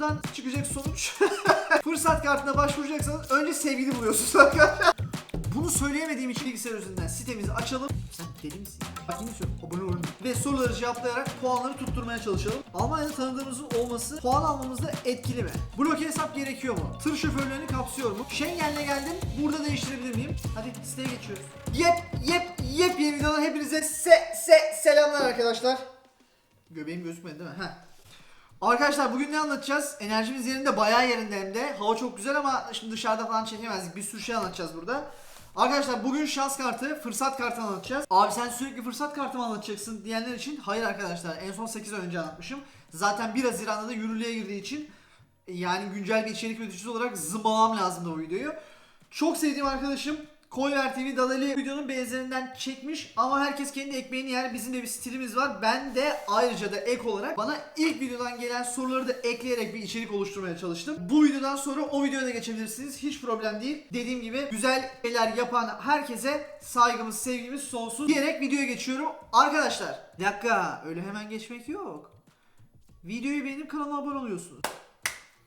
buradan çıkacak sonuç fırsat kartına başvuracaksanız önce sevgili buluyorsunuz arkadaşlar. Bunu söyleyemediğim için bilgisayar üzerinden sitemizi açalım. Sen deli misin? Bak yine söylüyorum. Abone olun. Ve soruları cevaplayarak puanları tutturmaya çalışalım. Almanya'da tanıdığımızın olması puan almamızda etkili mi? Bloke hesap gerekiyor mu? Tır şoförlerini kapsıyor mu? Schengen'le geldim. Burada değiştirebilir miyim? Hadi siteye geçiyoruz. Yep yep yep yeni videodan hepinize se se selamlar arkadaşlar. Göbeğim gözükmedi değil mi? Heh. Arkadaşlar bugün ne anlatacağız? Enerjimiz yerinde bayağı yerinde hem de. Hava çok güzel ama şimdi dışarıda falan çekemezdik. Bir sürü şey anlatacağız burada. Arkadaşlar bugün şans kartı, fırsat kartı anlatacağız. Abi sen sürekli fırsat kartı mı anlatacaksın diyenler için hayır arkadaşlar. En son 8 ay önce anlatmışım. Zaten 1 Haziran'da da yürürlüğe girdiği için yani güncel bir içerik üreticisi olarak zımbalamam lazımdı o videoyu. Çok sevdiğim arkadaşım Koyver TV Dadali videonun benzerinden çekmiş ama herkes kendi ekmeğini yer. Bizim de bir stilimiz var. Ben de ayrıca da ek olarak bana ilk videodan gelen soruları da ekleyerek bir içerik oluşturmaya çalıştım. Bu videodan sonra o videoya da geçebilirsiniz. Hiç problem değil. Dediğim gibi güzel şeyler yapan herkese saygımız, sevgimiz sonsuz diyerek videoya geçiyorum. Arkadaşlar, dakika öyle hemen geçmek yok. Videoyu beğenip kanalıma abone oluyorsunuz.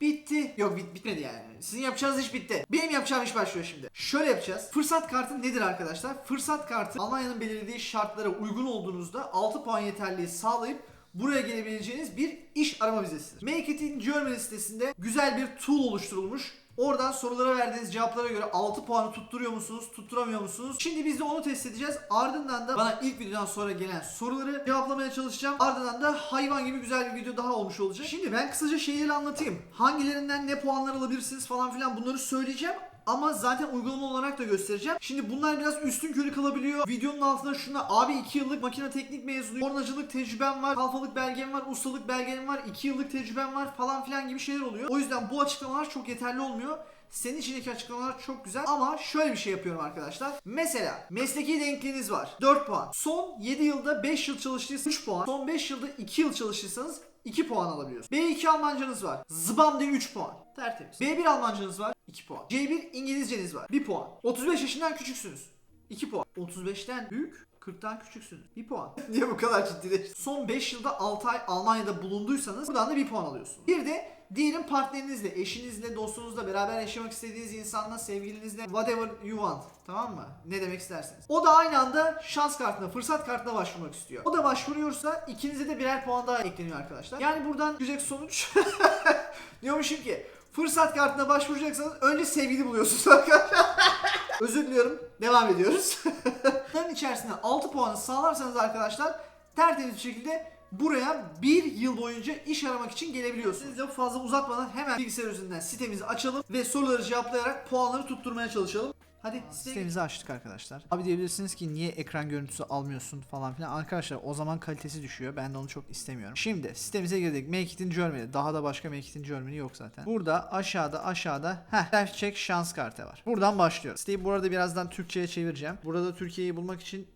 Bitti. Yok bit bitmedi yani. Sizin yapacağınız iş bitti. Benim yapacağım iş başlıyor şimdi. Şöyle yapacağız. Fırsat kartı nedir arkadaşlar? Fırsat kartı Almanya'nın belirlediği şartlara uygun olduğunuzda 6 puan yeterliği sağlayıp buraya gelebileceğiniz bir iş arama vizesidir. Make It in Germany sitesinde güzel bir tool oluşturulmuş. Oradan sorulara verdiğiniz cevaplara göre 6 puanı tutturuyor musunuz, tutturamıyor musunuz? Şimdi biz de onu test edeceğiz. Ardından da bana ilk videodan sonra gelen soruları cevaplamaya çalışacağım. Ardından da hayvan gibi güzel bir video daha olmuş olacak. Şimdi ben kısaca şeyleri anlatayım. Hangilerinden ne puanlar alabilirsiniz falan filan bunları söyleyeceğim. Ama zaten uygulama olarak da göstereceğim. Şimdi bunlar biraz üstün körü kalabiliyor. Videonun altına şuna abi 2 yıllık makine teknik mezunu, kornacılık tecrübem var, kalfalık belgem var, ustalık belgem var, 2 yıllık tecrübem var falan filan gibi şeyler oluyor. O yüzden bu açıklamalar çok yeterli olmuyor. Senin içindeki açıklamalar çok güzel ama şöyle bir şey yapıyorum arkadaşlar. Mesela mesleki denkliğiniz var. 4 puan. Son 7 yılda 5 yıl çalıştıysanız 3 puan. Son 5 yılda 2 yıl çalıştıysanız 2 puan alabiliyorsunuz. B2 Almancanız var. Zıbam diye 3 puan. Tertemiz. B1 Almancanız var. 2 puan. C1 İngilizceniz var. 1 puan. 35 yaşından küçüksünüz. 2 puan. 35'ten büyük 40'tan küçüksünüz. 1 puan. Niye bu kadar ciddileştin? Son 5 yılda 6 ay Almanya'da bulunduysanız buradan da 1 puan alıyorsunuz. Bir de diyelim partnerinizle, eşinizle, dostunuzla, beraber yaşamak istediğiniz insanla, sevgilinizle whatever you want. Tamam mı? Ne demek isterseniz. O da aynı anda şans kartına, fırsat kartına başvurmak istiyor. O da başvuruyorsa ikinize de birer puan daha ekleniyor arkadaşlar. Yani buradan güzel sonuç diyormuşum ki fırsat kartına başvuracaksanız önce sevgili buluyorsunuz arkadaşlar. Özür diliyorum. Devam ediyoruz. Bunların içerisinde 6 puanı sağlarsanız arkadaşlar tertemiz bir şekilde buraya bir yıl boyunca iş aramak için gelebiliyorsunuz. Lafı fazla uzatmadan hemen bilgisayar üzerinden sitemizi açalım ve soruları cevaplayarak puanları tutturmaya çalışalım. Hadi sitemizi açtık arkadaşlar. Abi diyebilirsiniz ki niye ekran görüntüsü almıyorsun falan filan. Arkadaşlar o zaman kalitesi düşüyor. Ben de onu çok istemiyorum. Şimdi sitemize girdik. Make it in Germany. Daha da başka Make it in Germany yok zaten. Burada aşağıda aşağıda heh self check şans kartı var. Buradan başlıyoruz. Siteyi bu arada birazdan Türkçe'ye çevireceğim. Burada Türkiye'yi bulmak için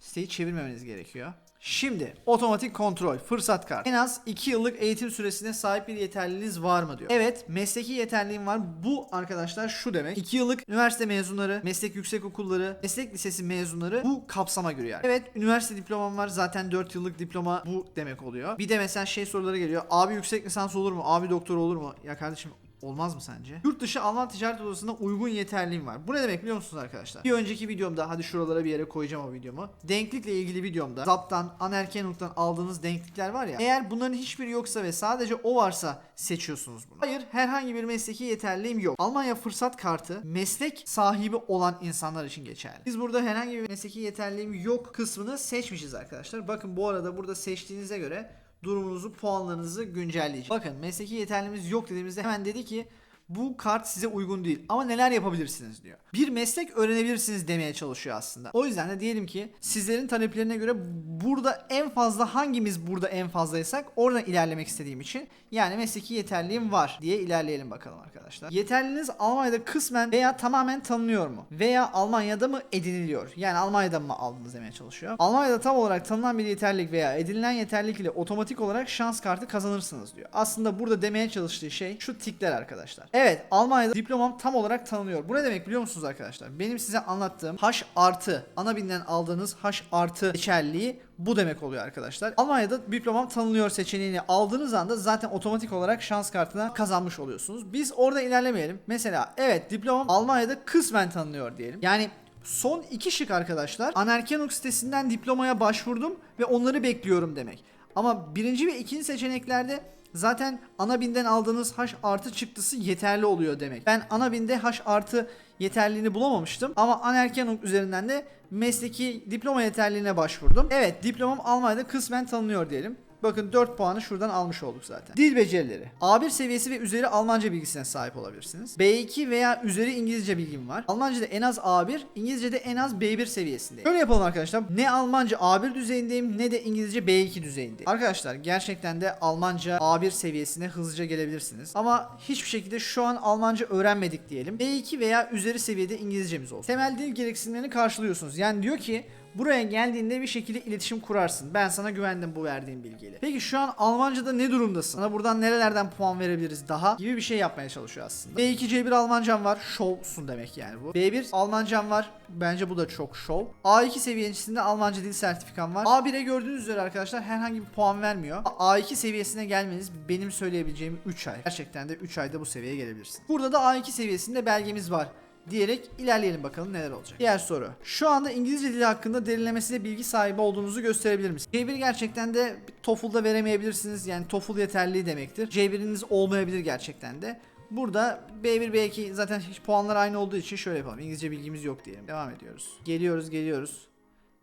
siteyi çevirmemeniz gerekiyor. Şimdi otomatik kontrol, fırsat kart. En az 2 yıllık eğitim süresine sahip bir yeterliliğiniz var mı diyor. Evet, mesleki yeterliğim var. Bu arkadaşlar şu demek. 2 yıllık üniversite mezunları, meslek yüksek okulları, meslek lisesi mezunları bu kapsama giriyor. yani. Evet, üniversite diplomam var. Zaten 4 yıllık diploma bu demek oluyor. Bir de mesela şey soruları geliyor. Abi yüksek lisans olur mu? Abi doktor olur mu? Ya kardeşim Olmaz mı sence? Yurt dışı Alman ticaret odasında uygun yeterliğim var. Bu ne demek biliyor musunuz arkadaşlar? Bir önceki videomda hadi şuralara bir yere koyacağım o videomu. Denklikle ilgili videomda Zap'tan, Anerkenuk'tan aldığınız denklikler var ya. Eğer bunların hiçbiri yoksa ve sadece o varsa seçiyorsunuz bunu. Hayır herhangi bir mesleki yeterliğim yok. Almanya fırsat kartı meslek sahibi olan insanlar için geçerli. Biz burada herhangi bir mesleki yeterliğim yok kısmını seçmişiz arkadaşlar. Bakın bu arada burada seçtiğinize göre durumunuzu, puanlarınızı güncelleyecek. Bakın mesleki yeterliliğimiz yok dediğimizde hemen dedi ki bu kart size uygun değil ama neler yapabilirsiniz diyor. Bir meslek öğrenebilirsiniz demeye çalışıyor aslında. O yüzden de diyelim ki sizlerin taleplerine göre burada en fazla hangimiz burada en fazlaysak oradan ilerlemek istediğim için yani mesleki yeterliğim var diye ilerleyelim bakalım arkadaşlar. Yeterliliğiniz Almanya'da kısmen veya tamamen tanınıyor mu? Veya Almanya'da mı ediniliyor? Yani Almanya'da mı aldınız demeye çalışıyor. Almanya'da tam olarak tanınan bir yeterlilik veya edinilen yeterlilik ile otomatik olarak şans kartı kazanırsınız diyor. Aslında burada demeye çalıştığı şey şu tikler arkadaşlar. Evet Almanya'da diplomam tam olarak tanınıyor. Bu ne demek biliyor musunuz arkadaşlar? Benim size anlattığım H artı ana binden aldığınız H artı geçerliliği bu demek oluyor arkadaşlar. Almanya'da diplomam tanınıyor seçeneğini aldığınız anda zaten otomatik olarak şans kartına kazanmış oluyorsunuz. Biz orada ilerlemeyelim. Mesela evet diplomam Almanya'da kısmen tanınıyor diyelim. Yani son iki şık arkadaşlar. Anerkenuk sitesinden diplomaya başvurdum ve onları bekliyorum demek. Ama birinci ve ikinci seçeneklerde zaten ana binden aldığınız H artı çıktısı yeterli oluyor demek. Ben ana binde H artı yeterliliğini bulamamıştım ama Anerkenung üzerinden de mesleki diploma yeterliliğine başvurdum. Evet diplomam Almanya'da kısmen tanınıyor diyelim. Bakın 4 puanı şuradan almış olduk zaten. Dil becerileri. A1 seviyesi ve üzeri Almanca bilgisine sahip olabilirsiniz. B2 veya üzeri İngilizce bilgim var. Almanca'da en az A1, İngilizce'de en az B1 seviyesindeyim. Böyle yapalım arkadaşlar. Ne Almanca A1 düzeyindeyim ne de İngilizce B2 düzeyindeyim. Arkadaşlar gerçekten de Almanca A1 seviyesine hızlıca gelebilirsiniz. Ama hiçbir şekilde şu an Almanca öğrenmedik diyelim. B2 veya üzeri seviyede İngilizcemiz olsun. Temel dil gereksinimlerini karşılıyorsunuz. Yani diyor ki Buraya geldiğinde bir şekilde iletişim kurarsın. Ben sana güvendim bu verdiğim bilgiyle. Peki şu an Almanca'da ne durumdasın? Sana buradan nerelerden puan verebiliriz daha gibi bir şey yapmaya çalışıyor aslında. B2 C1 Almancam var. Şovsun demek yani bu. B1 Almancam var. Bence bu da çok şov. A2 seviyesinde Almanca dil sertifikam var. A1'e gördüğünüz üzere arkadaşlar herhangi bir puan vermiyor. A2 seviyesine gelmeniz benim söyleyebileceğim 3 ay. Gerçekten de 3 ayda bu seviyeye gelebilirsin. Burada da A2 seviyesinde belgemiz var diyerek ilerleyelim bakalım neler olacak. Diğer soru. Şu anda İngilizce dili hakkında derinlemesine bilgi sahibi olduğunuzu gösterebilir misiniz? C1 gerçekten de TOEFL'da veremeyebilirsiniz. Yani TOEFL yeterli demektir. C1'iniz olmayabilir gerçekten de. Burada B1 B2 zaten hiç puanlar aynı olduğu için şöyle yapalım. İngilizce bilgimiz yok diyelim. Devam ediyoruz. Geliyoruz geliyoruz.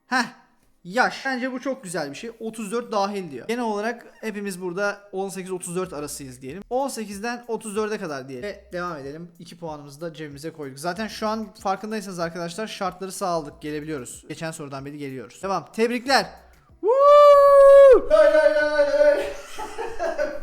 Heh Yaş. Bence bu çok güzel bir şey. 34 dahil diyor. Genel olarak hepimiz burada 18-34 arasıyız diyelim. 18'den 34'e kadar diyelim. Ve devam edelim. 2 puanımızı da cebimize koyduk. Zaten şu an farkındaysanız arkadaşlar şartları sağladık. Gelebiliyoruz. Geçen sorudan beri geliyoruz. Devam. Tebrikler. Woo! Lay lay lay lay.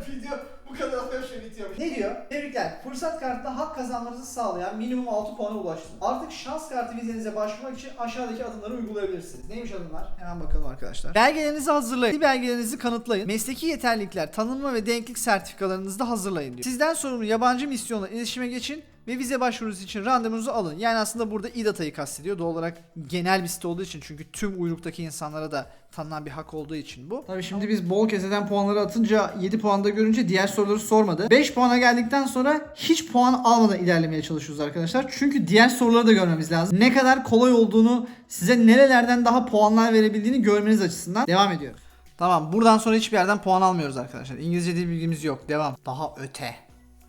Video bu kadar arkadaşlar bitiyor. Ne diyor? Tebrikler. Fırsat kartında hak kazanmanızı sağlayan minimum 6 puana ulaştınız. Artık şans kartı vizenize başvurmak için aşağıdaki adımları uygulayabilirsiniz. Neymiş adımlar? Hemen bakalım arkadaşlar. Belgelerinizi hazırlayın. Belgelerinizi kanıtlayın. Mesleki yeterlilikler, tanınma ve denklik sertifikalarınızı da hazırlayın diyor. Sizden sorumlu yabancı misyonla iletişime geçin ve vize başvurusu için randevunuzu alın. Yani aslında burada İDATA'yı kastediyor. Doğal olarak genel bir site olduğu için çünkü tüm uyruktaki insanlara da tanınan bir hak olduğu için bu. Tabii şimdi biz bol keseden puanları atınca 7 puanda görünce diğer soruları sormadı. 5 puana geldikten sonra hiç puan almadan ilerlemeye çalışıyoruz arkadaşlar. Çünkü diğer soruları da görmemiz lazım. Ne kadar kolay olduğunu, size nerelerden daha puanlar verebildiğini görmeniz açısından devam ediyoruz. Tamam buradan sonra hiçbir yerden puan almıyoruz arkadaşlar. İngilizce dil bilgimiz yok. Devam. Daha öte.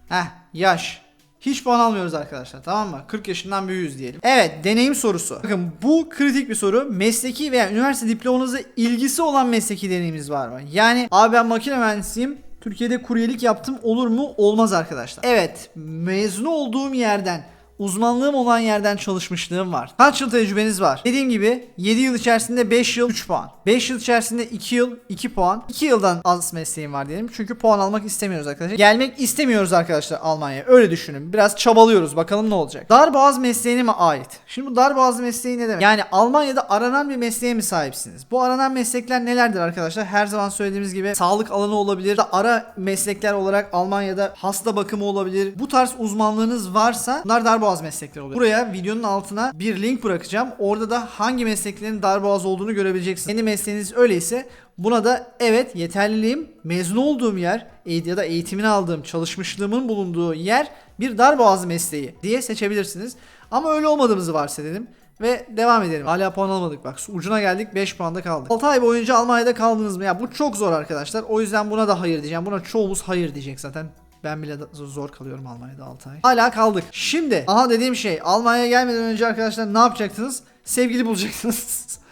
Heh yaş. Hiç puan almıyoruz arkadaşlar tamam mı? 40 yaşından büyüğüz diyelim. Evet deneyim sorusu. Bakın bu kritik bir soru. Mesleki veya üniversite diplomanıza ilgisi olan mesleki deneyiminiz var mı? Yani abi ben makine mühendisiyim. Türkiye'de kuryelik yaptım olur mu? Olmaz arkadaşlar. Evet mezun olduğum yerden uzmanlığım olan yerden çalışmışlığım var. Kaç yıl tecrübeniz var? Dediğim gibi 7 yıl içerisinde 5 yıl 3 puan. 5 yıl içerisinde 2 yıl 2 puan. 2 yıldan az mesleğim var diyelim. Çünkü puan almak istemiyoruz arkadaşlar. Gelmek istemiyoruz arkadaşlar Almanya'ya. Öyle düşünün. Biraz çabalıyoruz. Bakalım ne olacak. Darboğaz mesleğine mi ait? Şimdi bu darboğaz mesleği ne demek? Yani Almanya'da aranan bir mesleğe mi sahipsiniz? Bu aranan meslekler nelerdir arkadaşlar? Her zaman söylediğimiz gibi sağlık alanı olabilir. Da ara meslekler olarak Almanya'da hasta bakımı olabilir. Bu tarz uzmanlığınız varsa bunlar darboğaz meslekler oluyor. Buraya videonun altına bir link bırakacağım. Orada da hangi mesleklerin darboğaz olduğunu görebileceksiniz. Kendi mesleğiniz öyleyse buna da evet yeterliliğim, mezun olduğum yer ya da eğitimini aldığım, çalışmışlığımın bulunduğu yer bir darboğaz mesleği diye seçebilirsiniz. Ama öyle olmadığımızı varsayalım. Ve devam edelim. Hala puan almadık bak. Ucuna geldik 5 puanda kaldık. 6 ay boyunca Almanya'da kaldınız mı? Ya bu çok zor arkadaşlar. O yüzden buna da hayır diyeceğim. Buna çoğumuz hayır diyecek zaten. Ben bile zor kalıyorum Almanya'da 6 ay. Hala kaldık. Şimdi aha dediğim şey Almanya'ya gelmeden önce arkadaşlar ne yapacaksınız? Sevgili bulacaksınız.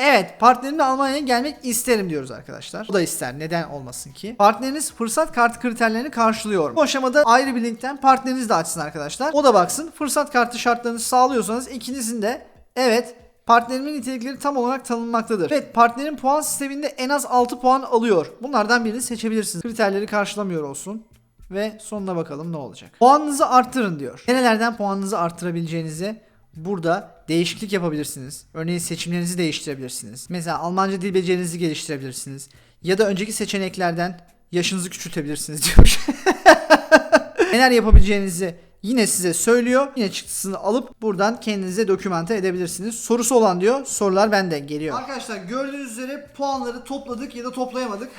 Evet partnerimle Almanya'ya gelmek isterim diyoruz arkadaşlar. O da ister neden olmasın ki. Partneriniz fırsat kartı kriterlerini karşılıyor? Bu aşamada ayrı bir linkten partneriniz de açsın arkadaşlar. O da baksın fırsat kartı şartlarını sağlıyorsanız ikinizin de evet Partnerimin nitelikleri tam olarak tanınmaktadır. Evet partnerin puan sisteminde en az 6 puan alıyor. Bunlardan birini seçebilirsiniz. Kriterleri karşılamıyor olsun. Ve sonuna bakalım ne olacak. Puanınızı arttırın diyor. Nerelerden puanınızı arttırabileceğinizi burada değişiklik yapabilirsiniz. Örneğin seçimlerinizi değiştirebilirsiniz. Mesela Almanca dil becerinizi geliştirebilirsiniz. Ya da önceki seçeneklerden yaşınızı küçültebilirsiniz diyor. Neler yapabileceğinizi yine size söylüyor. Yine çıktısını alıp buradan kendinize dokümante edebilirsiniz. Sorusu olan diyor. Sorular benden geliyor. Arkadaşlar gördüğünüz üzere puanları topladık ya da toplayamadık.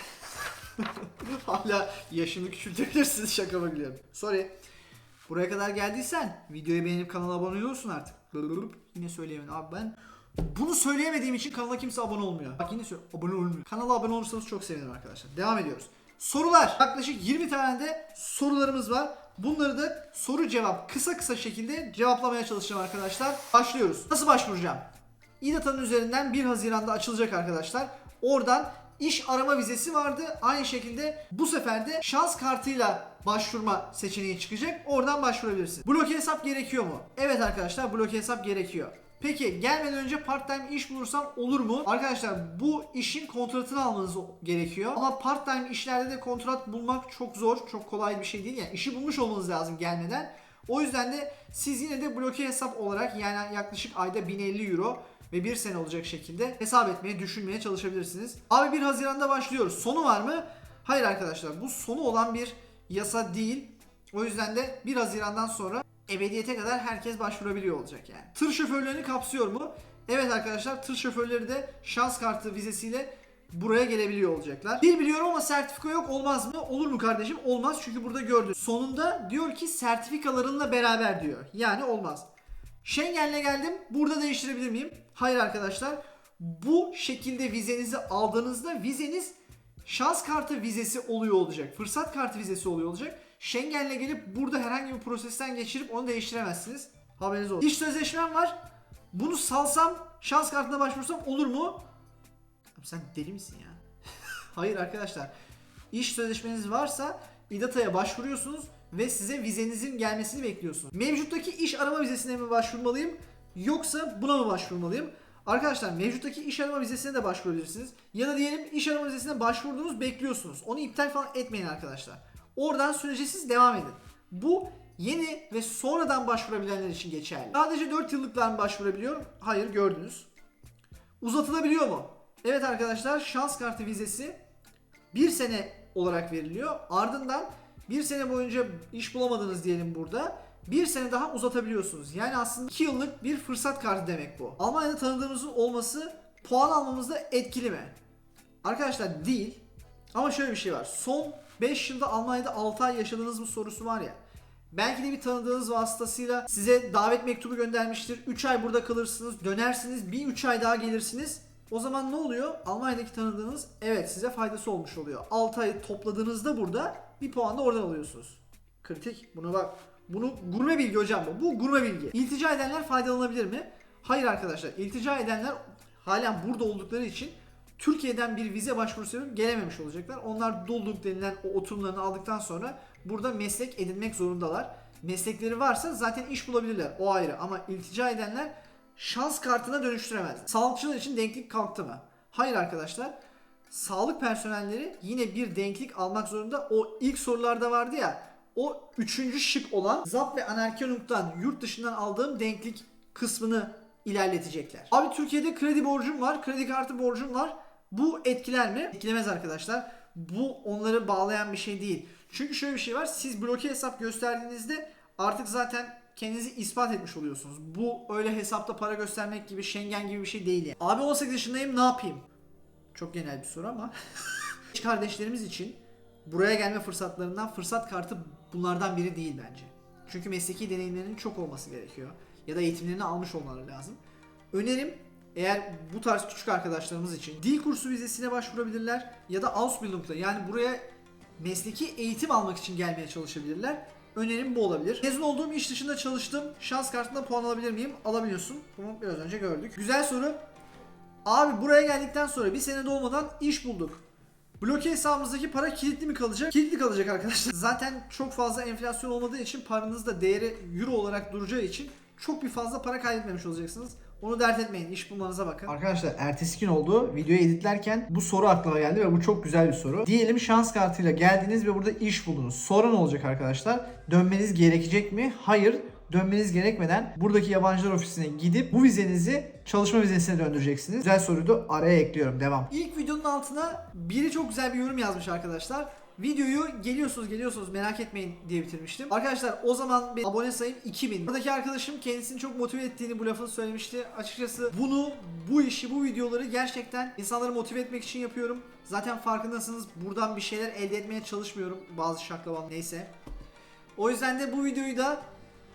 Hala yaşını küçültebilirsiniz şaka biliyorum. Sorry. Buraya kadar geldiysen videoyu beğenip kanala abone olursun artık. Yine söyleyemedim abi ben. Bunu söyleyemediğim için kanala kimse abone olmuyor. Bak yine söyle abone olmuyor. Kanala abone olursanız çok sevinirim arkadaşlar. Devam ediyoruz. Sorular. Yaklaşık 20 tane de sorularımız var. Bunları da soru cevap kısa kısa şekilde cevaplamaya çalışacağım arkadaşlar. Başlıyoruz. Nasıl başvuracağım? İDATA'nın üzerinden 1 Haziran'da açılacak arkadaşlar. Oradan iş arama vizesi vardı. Aynı şekilde bu sefer de şans kartıyla başvurma seçeneği çıkacak. Oradan başvurabilirsiniz. Bloke hesap gerekiyor mu? Evet arkadaşlar bloke hesap gerekiyor. Peki gelmeden önce part time iş bulursam olur mu? Arkadaşlar bu işin kontratını almanız gerekiyor. Ama part time işlerde de kontrat bulmak çok zor. Çok kolay bir şey değil. Yani işi bulmuş olmanız lazım gelmeden. O yüzden de siz yine de bloke hesap olarak yani yaklaşık ayda 1050 euro ve bir sene olacak şekilde hesap etmeye, düşünmeye çalışabilirsiniz. Abi 1 Haziran'da başlıyoruz. Sonu var mı? Hayır arkadaşlar bu sonu olan bir yasa değil. O yüzden de 1 Haziran'dan sonra ebediyete kadar herkes başvurabiliyor olacak yani. Tır şoförlerini kapsıyor mu? Evet arkadaşlar tır şoförleri de şans kartı vizesiyle buraya gelebiliyor olacaklar. Bir biliyorum ama sertifika yok olmaz mı? Olur mu kardeşim? Olmaz çünkü burada gördüm. Sonunda diyor ki sertifikalarınla beraber diyor. Yani olmaz. Schengen'le geldim. Burada değiştirebilir miyim? Hayır arkadaşlar. Bu şekilde vizenizi aldığınızda vizeniz şans kartı vizesi oluyor olacak. Fırsat kartı vizesi oluyor olacak. Schengen'le gelip burada herhangi bir prosesten geçirip onu değiştiremezsiniz. Haberiniz olsun. İş sözleşmem var. Bunu salsam şans kartına başvursam olur mu? Sen deli misin ya? Hayır arkadaşlar. İş sözleşmeniz varsa İDATA'ya başvuruyorsunuz ve size vizenizin gelmesini bekliyorsunuz. Mevcuttaki iş arama vizesine mi başvurmalıyım yoksa buna mı başvurmalıyım? Arkadaşlar mevcuttaki iş arama vizesine de başvurabilirsiniz. Ya da diyelim iş arama vizesine başvurdunuz bekliyorsunuz. Onu iptal falan etmeyin arkadaşlar. Oradan sürece siz devam edin. Bu yeni ve sonradan başvurabilenler için geçerli. Sadece 4 yıllıklar mı başvurabiliyorum? Hayır gördünüz. Uzatılabiliyor mu? Evet arkadaşlar şans kartı vizesi bir sene olarak veriliyor. Ardından bir sene boyunca iş bulamadınız diyelim burada. Bir sene daha uzatabiliyorsunuz. Yani aslında 2 yıllık bir fırsat kartı demek bu. Almanya'da tanıdığımızın olması puan almamızda etkili mi? Arkadaşlar değil. Ama şöyle bir şey var. Son 5 yılda Almanya'da 6 ay yaşadığınız bu sorusu var ya. Belki de bir tanıdığınız vasıtasıyla size davet mektubu göndermiştir. 3 ay burada kalırsınız, dönersiniz, bir 3 ay daha gelirsiniz. O zaman ne oluyor? Almanya'daki tanıdığınız evet size faydası olmuş oluyor. 6 ay topladığınızda burada bir puan da oradan alıyorsunuz. Kritik. Buna bak. Bunu gurme bilgi hocam bu. Bu gurme bilgi. İltica edenler faydalanabilir mi? Hayır arkadaşlar. İltica edenler halen burada oldukları için Türkiye'den bir vize başvurusu yapıp gelememiş olacaklar. Onlar doluluk denilen o oturumlarını aldıktan sonra burada meslek edinmek zorundalar. Meslekleri varsa zaten iş bulabilirler. O ayrı. Ama iltica edenler şans kartına dönüştüremezler. Sağlıkçılar için denklik kalktı mı? Hayır arkadaşlar. Sağlık personelleri yine bir denklik almak zorunda. O ilk sorularda vardı ya. O üçüncü şık olan ZAP ve Anerkenung'dan yurt dışından aldığım denklik kısmını ilerletecekler. Abi Türkiye'de kredi borcum var, kredi kartı borcum var. Bu etkiler mi? Etkilemez arkadaşlar. Bu onları bağlayan bir şey değil. Çünkü şöyle bir şey var. Siz bloke hesap gösterdiğinizde artık zaten kendinizi ispat etmiş oluyorsunuz. Bu öyle hesapta para göstermek gibi Schengen gibi bir şey değil yani. Abi 18 yaşındayım ne yapayım? Çok genel bir soru ama. Kardeşlerimiz için buraya gelme fırsatlarından fırsat kartı bunlardan biri değil bence. Çünkü mesleki deneyimlerinin çok olması gerekiyor. Ya da eğitimlerini almış olmaları lazım. Önerim eğer bu tarz küçük arkadaşlarımız için dil kursu vizesine başvurabilirler ya da Ausbildung'da yani buraya mesleki eğitim almak için gelmeye çalışabilirler. Önerim bu olabilir. Mezun olduğum iş dışında çalıştım. Şans kartında puan alabilir miyim? Alabiliyorsun. Bunu biraz önce gördük. Güzel soru. Abi buraya geldikten sonra bir sene dolmadan iş bulduk. Bloke hesabımızdaki para kilitli mi kalacak? Kilitli kalacak arkadaşlar. Zaten çok fazla enflasyon olmadığı için paranız da değeri euro olarak duracağı için çok bir fazla para kaybetmemiş olacaksınız. Onu dert etmeyin. İş bulmanıza bakın. Arkadaşlar ertesi gün oldu. Videoyu editlerken bu soru aklıma geldi ve bu çok güzel bir soru. Diyelim şans kartıyla geldiniz ve burada iş buldunuz. Sonra ne olacak arkadaşlar? Dönmeniz gerekecek mi? Hayır. Dönmeniz gerekmeden buradaki yabancılar ofisine gidip bu vizenizi çalışma vizesine döndüreceksiniz. Güzel soruyu da araya ekliyorum. Devam. İlk videonun altına biri çok güzel bir yorum yazmış arkadaşlar. Videoyu geliyorsunuz geliyorsunuz merak etmeyin diye bitirmiştim. Arkadaşlar o zaman benim abone sayım 2000. Buradaki arkadaşım kendisini çok motive ettiğini bu lafı söylemişti. Açıkçası bunu, bu işi, bu videoları gerçekten insanları motive etmek için yapıyorum. Zaten farkındasınız buradan bir şeyler elde etmeye çalışmıyorum. Bazı şaklavam neyse. O yüzden de bu videoyu da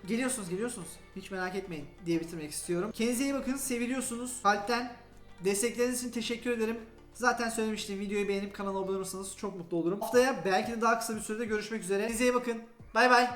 geliyorsunuz geliyorsunuz. Hiç merak etmeyin diye bitirmek istiyorum. Kendinize iyi bakın. Seviliyorsunuz. Kalpten destekleriniz için teşekkür ederim. Zaten söylemiştim. Videoyu beğenip kanala abone olursanız çok mutlu olurum. Haftaya belki de daha kısa bir sürede görüşmek üzere. Kendinize iyi bakın. Bay bay.